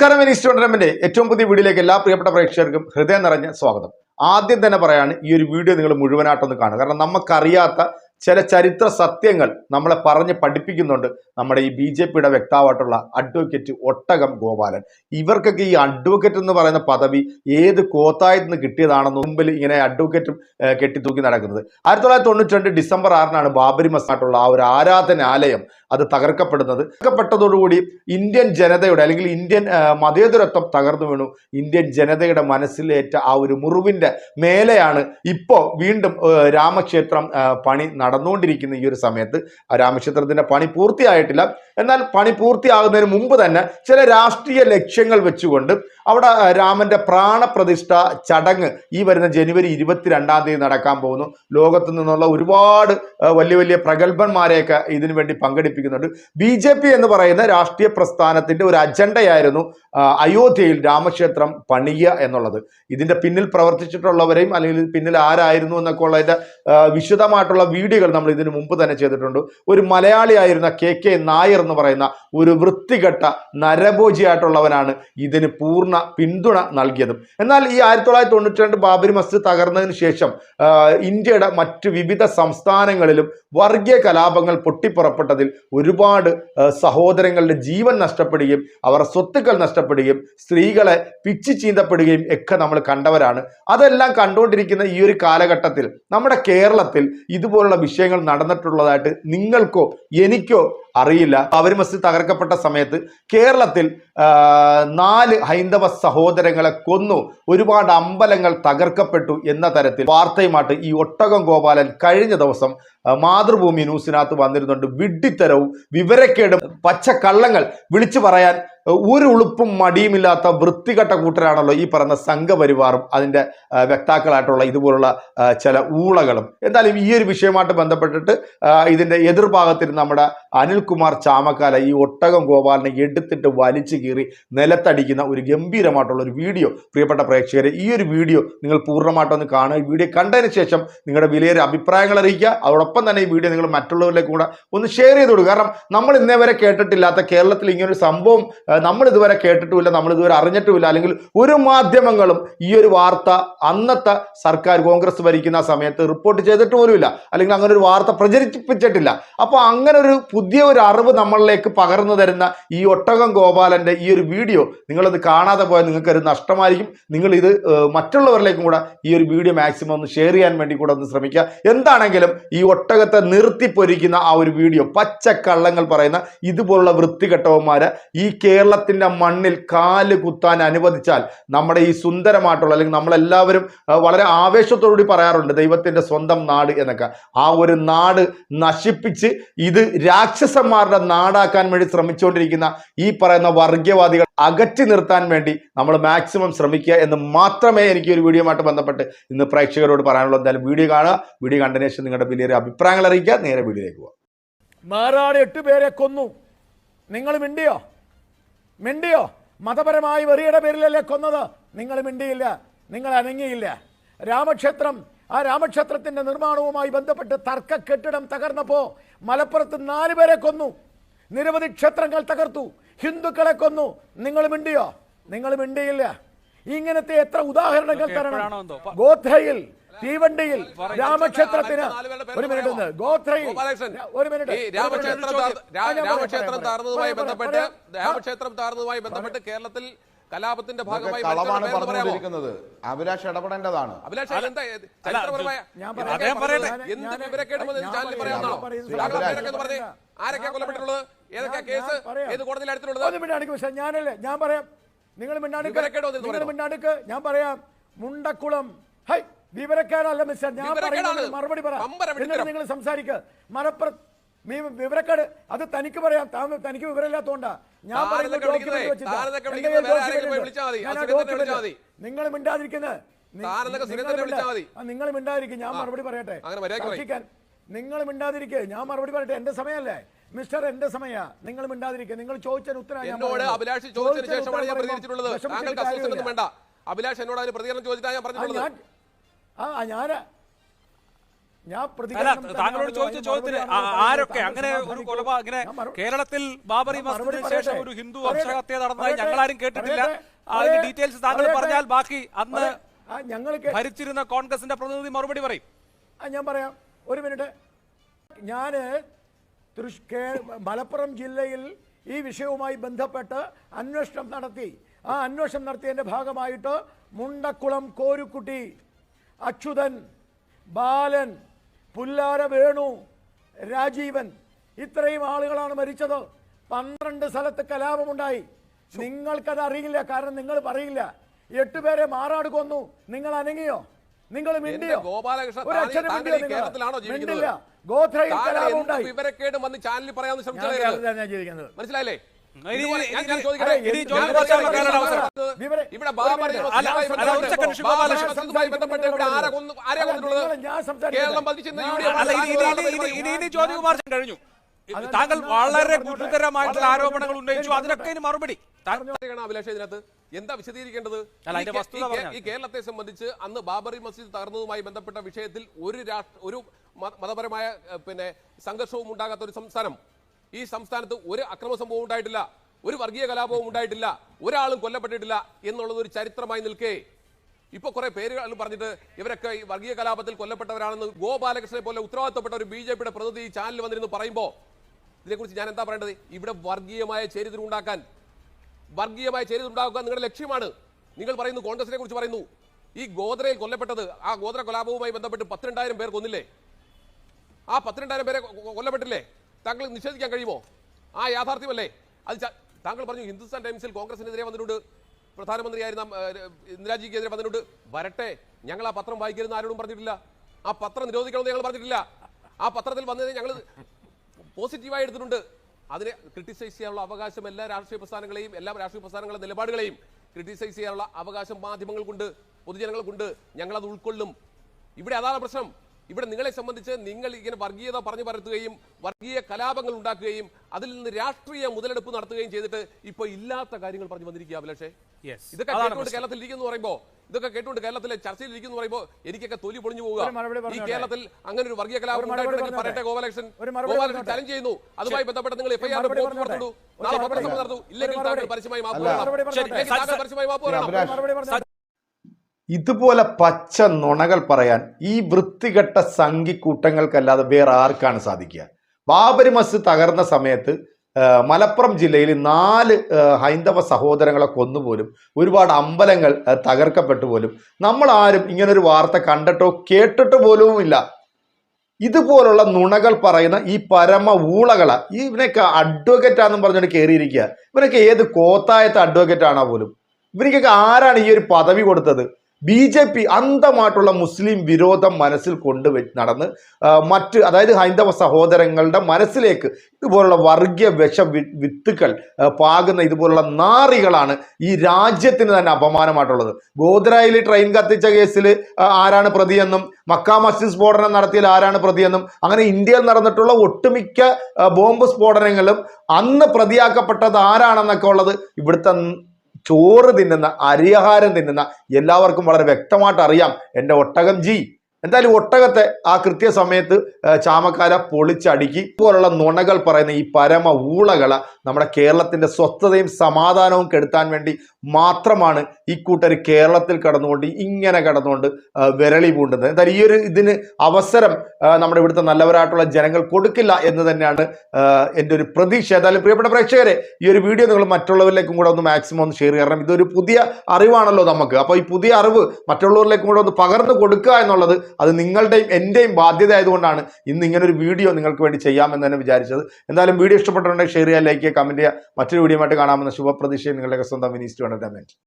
നമസ്കാരം എനിക്ക് ടൂർണമെന്റ് ഏറ്റവും പുതിയ വീഡിയോയിലേക്ക് എല്ലാ പ്രിയപ്പെട്ട പ്രേക്ഷകർക്കും ഹൃദയം നിറഞ്ഞ സ്വാഗതം. ആദ്യം തന്നെ പറയാണ് ഈ ഒരു വീഡിയോ നിങ്ങൾ മുഴുവനായിട്ടൊന്ന് കാണുക. കാരണം നമുക്കറിയാത്ത ചില ചരിത്ര സത്യങ്ങൾ നമ്മളെ പറഞ്ഞ് പഠിപ്പിക്കുന്നുണ്ട്. നമ്മുടെ ഈ ബി ജെ പിയുടെ വ്യക്താവായിട്ടുള്ള അഡ്വക്കേറ്റ് ഒട്ടകം ഗോപാലൻ. ഇവർക്കൊക്കെ ഈ അഡ്വക്കേറ്റ് എന്ന് പറയുന്ന പദവി ഏത് കോത്തായത്തിൽ നിന്ന് കിട്ടിയതാണെന്ന് മുമ്പിൽ ഇങ്ങനെ അഡ്വക്കേറ്റും കെട്ടിത്തൂക്കി നടക്കുന്നത്. ആയിരത്തി തൊള്ളായിരത്തി തൊണ്ണൂറ്റി രണ്ട് ഡിസംബർ ആറിനാണ് ബാബരി മസ്തായിട്ടുള്ള ആ ഒരു ആരാധനാലയം അത് തകർക്കപ്പെടുന്നത്. തകർക്കപ്പെട്ടതോടുകൂടി ഇന്ത്യൻ ജനതയുടെ അല്ലെങ്കിൽ ഇന്ത്യൻ മതേതരത്വം തകർന്നു വീണു. ഇന്ത്യൻ ജനതയുടെ മനസ്സിലേറ്റ ആ ഒരു മുറിവിന്റെ മേലെയാണ് ഇപ്പോൾ വീണ്ടും രാമക്ഷേത്രം പണി പണി നടന്നുകൊണ്ടിരിക്കുന്ന ഈ ഒരു സമയത്ത് രാമക്ഷേത്രത്തിന്റെ പണി പൂർത്തിയായിട്ടില്ല. എന്നാൽ പണി പൂർത്തിയാകുന്നതിന് മുമ്പ് തന്നെ ചില രാഷ്ട്രീയ ലക്ഷ്യങ്ങൾ വെച്ചുകൊണ്ട് അവിടെ രാമന്റെ പ്രാണപ്രതിഷ്ഠ ചടങ്ങ് ഈ വരുന്ന ജനുവരി ഇരുപത്തിരണ്ടാം തീയതി നടക്കാൻ പോകുന്നു. ലോകത്തു നിന്നുള്ള ഒരുപാട് വലിയ വലിയ പ്രഗത്ഭന്മാരെയൊക്കെ ഇതിനു വേണ്ടി പങ്കെടുപ്പിക്കുന്നുണ്ട്. ബി എന്ന് പറയുന്ന രാഷ്ട്രീയ പ്രസ്ഥാനത്തിന്റെ ഒരു അജണ്ടയായിരുന്നു അയോധ്യയിൽ രാമക്ഷേത്രം പണിയുക എന്നുള്ളത്. ഇതിന്റെ പിന്നിൽ പ്രവർത്തിച്ചിട്ടുള്ളവരെയും അല്ലെങ്കിൽ പിന്നിൽ ആരായിരുന്നു എന്നൊക്കെ ഉള്ളതിന്റെ വിശദമായിട്ടുള്ള വിശദമായിട്ടുള്ള വീഡിയോകൾ നമ്മൾ ഇതിനു മുമ്പ് തന്നെ ചെയ്തിട്ടുണ്ട്. ഒരു മലയാളിയായിരുന്ന കെ കെ നായർ എന്ന് പറയുന്ന ഒരു വൃത്തികെട്ട നരഭോജിയായിട്ടുള്ളവനാണ് ഇതിന് പൂർണ പിന്തുണ നൽകിയതും. എന്നാൽ ഈ ആയിരത്തി തൊള്ളായിരത്തി തൊണ്ണൂറ്റി രണ്ട് ബാബരി മസ്ജിദ് തകർന്നതിന് ശേഷം ഇന്ത്യയുടെ മറ്റ് വിവിധ സംസ്ഥാനങ്ങളിലും വർഗീയ കലാപങ്ങൾ പൊട്ടിപ്പുറപ്പെട്ടതിൽ ഒരുപാട് സഹോദരങ്ങളുടെ ജീവൻ നഷ്ടപ്പെടുകയും അവർ സ്വത്തുക്കൾ നഷ്ടപ്പെടുകയും സ്ത്രീകളെ പിച്ചു ചീന്തപ്പെടുകയും ഒക്കെ നമ്മൾ കണ്ടവരാണ്. അതെല്ലാം കണ്ടുകൊണ്ടിരിക്കുന്ന ഈ ഒരു കാലഘട്ടത്തിൽ നമ്മുടെ കേരളത്തിൽ ഇതുപോലുള്ള വിഷയങ്ങൾ നടന്നിട്ടുള്ളതായിട്ട് നിങ്ങൾക്കോ എനിക്കോ അറിയില്ല. അവർ മസ്ജിദ് തകർക്കപ്പെട്ട സമയത്ത് കേരളത്തിൽ നാല് ഹൈന്ദവ സഹോദരങ്ങളെ കൊന്നു. ഒരുപാട് അമ്പലങ്ങൾ തകർക്കപ്പെട്ടു എന്ന തരത്തിൽ വാർത്തയുമായിട്ട് ഈ ഒട്ടകം ഗോപാലൻ കഴിഞ്ഞ ദിവസം മാതൃഭൂമി ന്യൂസിനകത്ത് വന്നിരുന്നുണ്ട്. വിഡ്ഢിത്തരവും വിവരക്കേടും പച്ചക്കള്ളങ്ങൾ. വിളിച്ചു പറയാൻ ഒരു ഉളുപ്പും മടിയുമില്ലാത്ത വൃത്തികെട്ട കൂട്ടരാണല്ലോ ഈ പറയുന്ന സംഘപരിവാറും അതിന്റെ വ്യക്താക്കളായിട്ടുള്ള ഇതുപോലുള്ള ചില ഊളകളും. എന്തായാലും ഈ ഒരു വിഷയമായിട്ട് ബന്ധപ്പെട്ടിട്ട് ഇതിന്റെ എതിർഭാഗത്തിൽ നമ്മുടെ അനിൽകുമാർ ചാമക്കാല ഈ ഒട്ടകം ഗോപാലിനെ എടുത്തിട്ട് വലിച്ചു കീറി നിലത്തടിക്കുന്ന ഒരു ഗംഭീരമായിട്ടുള്ള ഒരു വീഡിയോ. പ്രിയപ്പെട്ട പ്രേക്ഷകരെ ഈ ഒരു വീഡിയോ നിങ്ങൾ പൂർണമായിട്ടൊന്ന് കാണുക. വീഡിയോ കണ്ടതിന് ശേഷം നിങ്ങളുടെ വിലയേറെ അഭിപ്രായങ്ങൾ അറിയിക്കുക. അതോടൊപ്പം തന്നെ ഈ വീഡിയോ നിങ്ങൾ മറ്റുള്ളവരിലേക്ക് കൂടെ ഒന്ന് ഷെയർ ചെയ്ത് കൊടുക്കുക. കാരണം നമ്മൾ ഇന്നേ വരെ കേട്ടിട്ടില്ലാത്ത കേരളത്തിൽ ഇങ്ങനൊരു സംഭവം നമ്മൾ ഇതുവരെ കേട്ടിട്ടുമില്ല നമ്മൾ ഇതുവരെ അറിഞ്ഞിട്ടുമില്ല. അല്ലെങ്കിൽ ഒരു മാധ്യമങ്ങളും ഈ ഒരു വാർത്ത അന്നത്തെ സർക്കാർ കോൺഗ്രസ് ഭരിക്കുന്ന സമയത്ത് റിപ്പോർട്ട് ചെയ്തിട്ട് പോലുമില്ല. അല്ലെങ്കിൽ അങ്ങനെ ഒരു വാർത്ത പ്രചരിപ്പിച്ചിട്ടില്ല. അപ്പോൾ അങ്ങനെ ഒരു പുതിയ ഒരു അറിവ് നമ്മളിലേക്ക് പകർന്നു തരുന്ന ഈ ഒട്ടകം ഗോപാലന്റെ ഈ ഒരു വീഡിയോ നിങ്ങളത് കാണാതെ പോയാൽ നിങ്ങൾക്ക് ഒരു നഷ്ടമായിരിക്കും. നിങ്ങൾ ഇത് മറ്റുള്ളവരിലേക്കും കൂടെ ഈ ഒരു വീഡിയോ മാക്സിമം ഒന്ന് ഷെയർ ചെയ്യാൻ വേണ്ടി കൂടെ ഒന്ന് ശ്രമിക്കുക. എന്താണെങ്കിലും ഈ ഒട്ടകത്തെ നിർത്തി പൊരിക്കുന്ന ആ ഒരു വീഡിയോ. പച്ചക്കള്ളങ്ങൾ പറയുന്ന ഇതുപോലുള്ള വൃത്തികെട്ടവന്മാരെ ഈ കേരളത്തിന്റെ മണ്ണിൽ കാൽ കുത്താൻ അനുവദിച്ചാൽ നമ്മുടെ ഈ സുന്ദരമായിട്ടുള്ള അല്ലെങ്കിൽ നമ്മളെല്ലാവരും വളരെ ആവേശത്തോടുകൂടി പറയാറുണ്ട് ദൈവത്തിന്റെ സ്വന്തം നാട് എന്നൊക്കെ. ആ ഒരു നാട് നശിപ്പിച്ച് ഇത് രാക്ഷസന്മാരുടെ നാടാക്കാൻ വേണ്ടി ശ്രമിച്ചുകൊണ്ടിരിക്കുന്ന ഈ പറയുന്ന വർഗീയവാദികൾ അകറ്റി നിർത്താൻ വേണ്ടി നമ്മൾ മാക്സിമം ശ്രമിക്കുക എന്ന് മാത്രമേ എനിക്ക് ഒരു വീഡിയോയുമായിട്ട് ബന്ധപ്പെട്ട് ഇന്ന് പ്രേക്ഷകരോട് പറയാനുള്ളൂ. എന്തായാലും വീഡിയോ കാണുക. വീഡിയോ കണ്ടതിന് നിങ്ങളുടെ വലിയ അഭിപ്രായങ്ങൾ അറിയിക്കുക നേരെ വീഡിയോയിലേക്ക് പോവാം. മാറാട് എട്ട് പേരെ കൊന്നു. നിങ്ങൾ മിണ്ടിയോ? മിണ്ടിയോ? മതപരമായി വെറിയുടെ പേരിലല്ലേ കൊന്നത്? നിങ്ങൾ മിണ്ടിയില്ല. നിങ്ങൾ അനങ്ങിയില്ല. രാമക്ഷേത്രം ആ രാമക്ഷേത്രത്തിന്റെ നിർമ്മാണവുമായി ബന്ധപ്പെട്ട് തർക്ക കെട്ടിടം തകർന്നപ്പോൾ മലപ്പുറത്ത് നാല് പേരെ കൊന്നു. നിരവധി ക്ഷേത്രങ്ങൾ തകർത്തു. ഹിന്ദുക്കളെ കൊന്നു. നിങ്ങൾ മിണ്ടിയോ? നിങ്ങൾ മിണ്ടിയില്ല. ഇങ്ങനത്തെ എത്ര ഉദാഹരണങ്ങൾ തരണം? ഗോത്രയിൽ തീവണ്ടിയിൽ. രാമക്ഷേത്രത്തിന് ഒരു മിനിറ്റ്? ഒന്ന് ഗോത്രയിൽ ഒരു മിനിറ്റ്. രാമക്ഷേത്രം താർന്നതുമായി ബന്ധപ്പെട്ട് രാമക്ഷേത്രം താർന്നതുമായി ബന്ധപ്പെട്ട് കേരളത്തിൽ കലാപത്തിന്റെ ഭാഗമായി കളവാണ് അഭിലാഷ് ഇടപെടേണ്ടതാണ്. അഭിലാഷ് എന്താ ചാനലിൽ. പറയാമെന്നാണോ ആരൊക്കെയാ കൊല്ലപ്പെട്ടിട്ടുള്ളത്? ഏതൊക്കെയാ കേസ്. ഏത് കോടതിയിൽ ഞാനല്ലേ? ഞാൻ പറയാം. നിങ്ങൾ മിണ്ടാടുക്ക് നിങ്ങൾ. മിണ്ടാടിക്ക് ഞാൻ പറയാം. മുണ്ടക്കുളം. ഹൈ! വിവരക്കേടല്ല മിസ്റ്റർ. ഞാൻ. പറയുന്നത് മറുപടി പറ. എന്നിട്ട് നിങ്ങൾ സംസാരിക്കുക മലപ്പുറം വിവരക്കേട്. അത് തനിക്ക് പറയാം. താ തനിക്ക് വിവരമില്ലാത്തോണ്ടാ. ഞാൻ പറയുന്നത്. നിങ്ങൾ മിണ്ടാതിരിക്കുന്നത്. നിങ്ങൾ മിണ്ടാതിരിക്കും. ഞാൻ മറുപടി പറയട്ടെ. പറയ്. നിങ്ങൾ മിണ്ടാതിരിക്കുക ഞാൻ മറുപടി പറയട്ടെ. എന്റെ സമയമല്ലേ മിസ്റ്റർ എന്റെ സമയ. നിങ്ങൾ മിണ്ടാതിരിക്കുക നിങ്ങൾ ചോദിച്ചതിന് ഉത്തരം ഞാൻ എന്നോട് അഭിലാഷ് എന്നോട് അതിന് പ്രതികരണം ചോദിച്ചാൽ ഞാൻ പറഞ്ഞിട്ടുള്ളത്. ആ ഞാൻ ഞാൻ താങ്കളോട് ചോദിച്ച ചോദ്യത്തിന് ആരൊക്കെ? അങ്ങനെ ഒരു. കൊലപാ ഇങ്ങനെ കേരളത്തിൽ ബാബറി മസ്ജിദിന് ശേഷം ഒരു ഹിന്ദു വംശഹത്യ നടന്നതായി ഞങ്ങൾ ഞങ്ങളാരും കേട്ടിട്ടില്ല. അതിന്റെ ഡീറ്റെയിൽസ് താങ്കൾ പറഞ്ഞാൽ ബാക്കി അന്ന് ഞങ്ങൾ ഭരിച്ചിരുന്ന കോൺഗ്രസിന്റെ പ്രതിനിധി മറുപടി പറയും. ഞാൻ പറയാം. ഒരു മിനിറ്റ്. ഞാൻ മലപ്പുറം ജില്ലയിൽ ഈ വിഷയവുമായി ബന്ധപ്പെട്ട് അന്വേഷണം നടത്തി. ആ അന്വേഷണം നടത്തിയതിന്റെ ഭാഗമായിട്ട് മുണ്ടക്കുളം കോരുക്കുട്ടി അച്യുതൻ ബാലൻ പുല്ലാര വേണു രാജീവൻ ഇത്രയും ആളുകളാണ് മരിച്ചത്. പന്ത്രണ്ട് സ്ഥലത്ത് കലാപമുണ്ടായി. നിങ്ങൾക്കത് അറിയില്ല. കാരണം നിങ്ങൾ പറയില്ല. എട്ടുപേരെ മാറാട് കൊന്നു. നിങ്ങൾ അനങ്ങിയോ? നിങ്ങൾ മിണ്ടിയോ? ഗോത്രയിൽ കലാപമുണ്ടായി. വിവരക്കേട് വന്ന് ചാനലിൽ പറയാൻ ശ്രമിച്ചത് മനസ്സിലായില്ലേ? ഇവിടെ. കേരളം ജ്യോതികുമാർ കഴിഞ്ഞു. താങ്കൾ വളരെ ഗുരുതരമായിട്ടുള്ള ആരോപണങ്ങൾ ഉന്നയിച്ചു. അതിനൊക്കെ ഇനി മറുപടി. അഭിലാഷ് ഇതിനകത്ത് എന്താ വിശദീകരിക്കേണ്ടത്. ഈ കേരളത്തെ സംബന്ധിച്ച് അന്ന് ബാബറി മസ്ജിദ് തകർന്നതുമായി ബന്ധപ്പെട്ട വിഷയത്തിൽ ഒരു രാഷ്ട്ര ഒരു മതപരമായ പിന്നെ സംഘർഷവും ഉണ്ടാകാത്ത ഒരു സംസ്ഥാനം ഈ സംസ്ഥാനത്ത് ഒരു അക്രമ സംഭവം ഉണ്ടായിട്ടില്ല ഒരു വർഗീയ കലാപവും ഉണ്ടായിട്ടില്ല ഒരാളും കൊല്ലപ്പെട്ടിട്ടില്ല എന്നുള്ളത് ഒരു ചരിത്രമായി നിൽക്കേ. ഇപ്പൊ കുറെ പേരുകൾ പറഞ്ഞിട്ട് ഇവരൊക്കെ ഈ വർഗീയ കലാപത്തിൽ കൊല്ലപ്പെട്ടവരാണെന്ന് ഗോപാലകൃഷ്ണനെ പോലെ ഉത്തരവാദിത്തപ്പെട്ട ഒരു ബി ജെ പിയുടെ പ്രതിനിധി ഈ ചാനലിൽ വന്നിരുന്നു പറയുമ്പോ ഇതിനെക്കുറിച്ച് ഞാൻ എന്താ പറയേണ്ടത്? ഇവിടെ വർഗീയമായ ചരിത്രം ഉണ്ടാക്കാൻ വർഗീയമായ ചരിത്രം ഉണ്ടാക്കുക നിങ്ങളുടെ ലക്ഷ്യമാണ്. നിങ്ങൾ പറയുന്നു കോൺഗ്രസിനെ കുറിച്ച് പറയുന്നു. ഈ ഗോദ്രയിൽ കൊല്ലപ്പെട്ടത് ആ ഗോദ്ര കലാപവുമായി ബന്ധപ്പെട്ട് പത്തിരണ്ടായിരം പേർ കൊന്നില്ലേ? ആ പത്തിരണ്ടായിരം പേരെ കൊല്ലപ്പെട്ടില്ലേ? താങ്കൾ നിഷേധിക്കാൻ കഴിയുമോ? ആ യാഥാർത്ഥ്യമല്ലേ. അത് താങ്കൾ പറഞ്ഞു ഹിന്ദുസ്ഥാൻ ടൈംസിൽ കോൺഗ്രസിനെതിരെ വന്നിട്ടുണ്ട്. പ്രധാനമന്ത്രിയായിരുന്ന ഇന്ദിരാജിക്കെതിരെ വന്നിട്ടുണ്ട്. വരട്ടെ ഞങ്ങൾ ആ പത്രം വായിക്കരുതെന്ന് ആരോടും പറഞ്ഞിട്ടില്ല. ആ പത്രം നിരോധിക്കണമെന്ന് ഞങ്ങൾ പറഞ്ഞിട്ടില്ല. ആ പത്രത്തിൽ വന്നത് ഞങ്ങൾ പോസിറ്റീവായി എടുത്തിട്ടുണ്ട്. അതിനെ ക്രിട്ടിസൈസ് ചെയ്യാനുള്ള അവകാശം എല്ലാ രാഷ്ട്രീയ പ്രസ്ഥാനങ്ങളെയും എല്ലാ രാഷ്ട്രീയ പ്രസ്ഥാനങ്ങളുടെ നിലപാടുകളെയും ക്രിട്ടിസൈസ് ചെയ്യാനുള്ള അവകാശം മാധ്യമങ്ങൾക്കുണ്ട് പൊതുജനങ്ങൾക്കുണ്ട്. ഞങ്ങളത് ഉൾക്കൊള്ളും. ഇവിടെ അതാണ് പ്രശ്നം. ഇവിടെ നിങ്ങളെ സംബന്ധിച്ച് നിങ്ങൾ ഇങ്ങനെ വർഗീയത പറഞ്ഞു പരത്തുകയും വർഗീയ കലാപങ്ങൾ ഉണ്ടാക്കുകയും അതിൽ നിന്ന് രാഷ്ട്രീയ മുതലെടുപ്പ് നടത്തുകയും ചെയ്തിട്ട് ഇപ്പൊ ഇല്ലാത്ത കാര്യങ്ങൾ പറഞ്ഞു വന്നിരിക്കുക അഭിലാഷേ. ഇതൊക്കെ കേട്ടുകൊണ്ട് കേരളത്തിൽ ഇരിക്കുന്നു പറയുമ്പോ ഇതൊക്കെ കേട്ടുകൊണ്ട് കേരളത്തിലെ ചർച്ചയിൽ ഇരിക്കുന്നു പറയുമ്പോ എനിക്കൊക്കെ തൊലി പൊളിഞ്ഞു പോവുക. ഈ കേരളത്തിൽ അങ്ങനെ ഒരു വർഗീയ കലാപം പറയട്ടെ ഗോപാലകൃഷ്ണൻ? ഗോപാലകൃഷ്ണൻ ചലഞ്ച് ചെയ്യുന്നു. അതുമായി ബന്ധപ്പെട്ട് നിങ്ങൾ എഫ്ഐആർ ഒരു നാളെ പത്രസമ്മേളനം നടത്തും ഇല്ലെങ്കിൽ താങ്കൾ. പരസ്യമായി മാപ്പ് പരസ്യമായി മാപ്പ് പറയണം അഭിലാഷ്. മറുപടി പറഞ്ഞോട്ടെ. ഇതുപോലെ പച്ച നുണകൾ പറയാൻ ഈ വൃത്തികെട്ട സംഘിക്കൂട്ടങ്ങൾക്കല്ലാതെ വേറെ ആർക്കാണ് സാധിക്കുക? ബാബരി മസ്ജിദ് തകർന്ന സമയത്ത് മലപ്പുറം ജില്ലയിൽ നാല് ഹൈന്ദവ സഹോദരങ്ങളെ കൊന്നുപോലും ഒരുപാട് അമ്പലങ്ങൾ തകർക്കപ്പെട്ടു പോലും നമ്മൾ ആരും ഇങ്ങനൊരു വാർത്ത കണ്ടിട്ടോ കേട്ടിട്ട് പോലുമില്ല ഇതുപോലുള്ള നുണകൾ പറയുന്ന ഈ പരമ ഊളകള ഇവനൊക്കെ അഡ്വക്കേറ്റ് ആണെന്ന് പറഞ്ഞിട്ട് കയറിയിരിക്കുക ഇവനൊക്കെ ഏത് കോത്തായത്തെ അഡ്വക്കേറ്റ് ആണോ പോലും? ഇവനിക്കൊക്കെ ആരാണ് ഈ ഒരു പദവി കൊടുത്തത്? ബി ജെ പി അന്ധമായിട്ടുള്ള മുസ്ലിം വിരോധം മനസ്സിൽ കൊണ്ടുവെ നടന്ന് മറ്റ് അതായത് ഹൈന്ദവ സഹോദരങ്ങളുടെ മനസ്സിലേക്ക് ഇതുപോലുള്ള വർഗീയ വിഷ വിത്തുക്കൾ പാകുന്ന ഇതുപോലുള്ള നാറികളാണ് ഈ രാജ്യത്തിന് തന്നെ അപമാനമായിട്ടുള്ളത്. ഗോദ്രയിൽ ട്രെയിൻ കത്തിച്ച കേസിൽ ആരാണ് പ്രതിയെന്നും മക്ക മസ്ജിദ് സ്ഫോടനം നടത്തിയാൽ ആരാണ് പ്രതിയെന്നും അങ്ങനെ ഇന്ത്യയിൽ നടന്നിട്ടുള്ള ഒട്ടുമിക്ക ബോംബ് സ്ഫോടനങ്ങളും അന്ന് പ്രതിയാക്കപ്പെട്ടത് ആരാണെന്നൊക്കെ ഉള്ളത് ഇവിടുത്തെ ചോറ് തിന്നുന്ന അരിയാഹാരം തിന്നുന്ന എല്ലാവർക്കും വളരെ വ്യക്തമായിട്ട് അറിയാം. എന്റെ ഒട്ടകം ജി. എന്തായാലും ഒട്ടകത്തെ ആ കൃത്യസമയത്ത് ചാമക്കാല പൊളിച്ചടുക്കി. പോലുള്ള നുണകൾ പറയുന്ന ഈ പരമ ഊളകള നമ്മുടെ കേരളത്തിന്റെ സ്വസ്ഥതയും സമാധാനവും കെടുത്താൻ വേണ്ടി മാത്രമാണ് ഈ കൂട്ടർ കേരളത്തിൽ കടന്നുകൊണ്ട് ഇങ്ങനെ കടന്നുകൊണ്ട് വിരളി പൂണ്ടുന്നത്. എന്തായാലും ഈ ഒരു ഇതിന് അവസരം നമ്മുടെ ഇവിടുത്തെ നല്ലവരായിട്ടുള്ള ജനങ്ങൾ കൊടുക്കില്ല എന്ന് തന്നെയാണ് എന്റെ ഒരു പ്രതീക്ഷ. ഏതായാലും പ്രിയപ്പെട്ട പ്രേക്ഷകരെ ഈ ഒരു വീഡിയോ നിങ്ങൾ മറ്റുള്ളവരിലേക്കും കൂടെ ഒന്ന് മാക്സിമം ഒന്ന് ഷെയർ ചെയ്യണം. ഇതൊരു പുതിയ അറിവാണല്ലോ നമുക്ക്. അപ്പോൾ ഈ പുതിയ അറിവ് മറ്റുള്ളവരിലേക്കും കൂടെ ഒന്ന് പകർന്നു കൊടുക്കുക എന്നുള്ളത് അത് നിങ്ങളുടെയും എന്റെയും ബാധ്യത ആയതുകൊണ്ടാണ് ഇന്ന് ഇങ്ങനൊരു വീഡിയോ നിങ്ങൾക്ക് വേണ്ടി ചെയ്യാമെന്ന് തന്നെ വിചാരിച്ചത്. എന്തായാലും വീഡിയോ ഇഷ്ടപ്പെട്ടിട്ടുണ്ടെങ്കിൽ ഷെയർ ചെയ്യുക ലൈക്ക് ചെയ്യുക കമന്റ് ചെയ്യുക. മറ്റൊരു വീഡിയോ ആയിട്ട് കാണാമെന്ന ശുഭപ്രതീക്ഷയും നിങ്ങളുടെ സ്വന്തം മിനിസ്റ്റർ എന്റർടൈൻമെന്റ്.